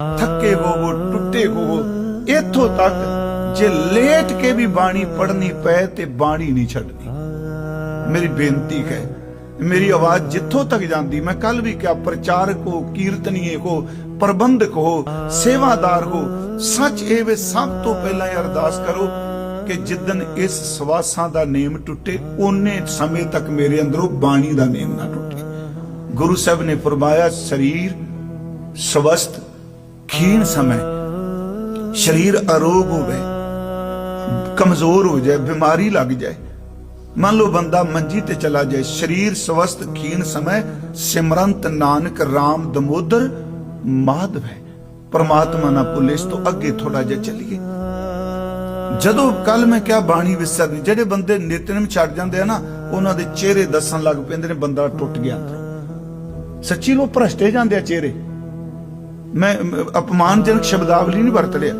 ਥੱਕੇ ਹੋਵੋ, ਟੁੱਟੇ ਹੋਵੋ, ਇੱਥੋਂ ਤੱਕ ਜੇ ਲੇਟ ਕੇ ਵੀ ਬਾਣੀ ਪੜ੍ਹਨੀ ਪਏ ਤੇ ਬਾਣੀ ਨਹੀਂ ਛੱਡਣੀ। ਮੇਰੀ ਬੇਨਤੀ ਹੈ, ਮੇਰੀ ਆਵਾਜ਼ ਜਿੱਥੋਂ ਤੱਕ ਜਾਂਦੀ, ਮੈਂ ਕੱਲ ਵੀ ਕਿਹਾ, ਪ੍ਰਚਾਰਕ ਹੋ, ਕੀਰਤਨੀਏ ਹੋ, ਪ੍ਰਬੰਧਕ ਹੋ, ਸੇਵਾਦਾਰ ਹੋ, ਸੱਚ ਇਹ ਵੇ ਸਭ ਤੋਂ ਪਹਿਲਾਂ ਅਰਦਾਸ ਕਰੋ ਕਿ ਜਿੱਦਨ ਇਸ ਸਵਾਸਾਂ ਦਾ ਨੇਮ ਟੁੱਟੇ, ਓਨੇ ਸਮੇਂ ਤੱਕ ਮੇਰੇ ਅੰਦਰੋਂ ਬਾਣੀ ਦਾ ਨੇਮ ਨਾ ਟੁੱਟੇ। ਗੁਰੂ ਸਾਹਿਬ ਨੇ ਫਰਮਾਇਆ, ਸਰੀਰ ਸਵਸਥ ਖੀਣ ਸਮੇਂ ਸਰੀਰ ਅਰੋਗ ਹੋਵੇ, ਕਮਜ਼ੋਰ ਹੋ ਜਾਏ, ਬਿਮਾਰੀ ਲੱਗ ਜਾਏ। ਮੰਨ ਲਓ ਬੰਦਾ ਮੰਜੀ ਤੇ ਚਲਾ ਜਾਏ, ਸਰੀਰ ਸਵਸਥ ਖੀਣ ਸਮੇਂ ਸਿਮਰੰਤ ਨਾਨਕ RAM ਦਮੋਦਰ ਮਾਧਵ ਹੈ। ਪਰਮਾਤਮਾ ਨਾ ਭੁੱਲੇ ਇਸ ਤੋਂ ਅੱਗੇ ਥੋੜਾ ਜਿਹਾ ਚੱਲੀਏ। ਜਦੋਂ ਕੱਲ ਮੈਂ ਕਿਹਾ ਬਾਣੀ ਵਿਸਰਨੀ ਜਿਹੜੇ ਬੰਦੇ ਨਿਤਨੇਮ ਛੱਡ ਜਾਂਦੇ ਆ ਨਾ, ਉਹਨਾਂ ਦੇ ਚਿਹਰੇ ਦੱਸਣ ਲੱਗ ਪੈਂਦੇ ਨੇ, ਬੰਦਾ ਟੁੱਟ ਗਿਆ। ਸੱਚੀ ਲੋ ਭ੍ਰਸ਼ਟੇ ਜਾਂਦੇ ਆ ਚਿਹਰੇ। ਮੈਂ ਅਪਮਾਨਜਨਕ ਸ਼ਬਦਾਵਲੀ ਨਹੀਂ ਵਰਤ ਲਿਆ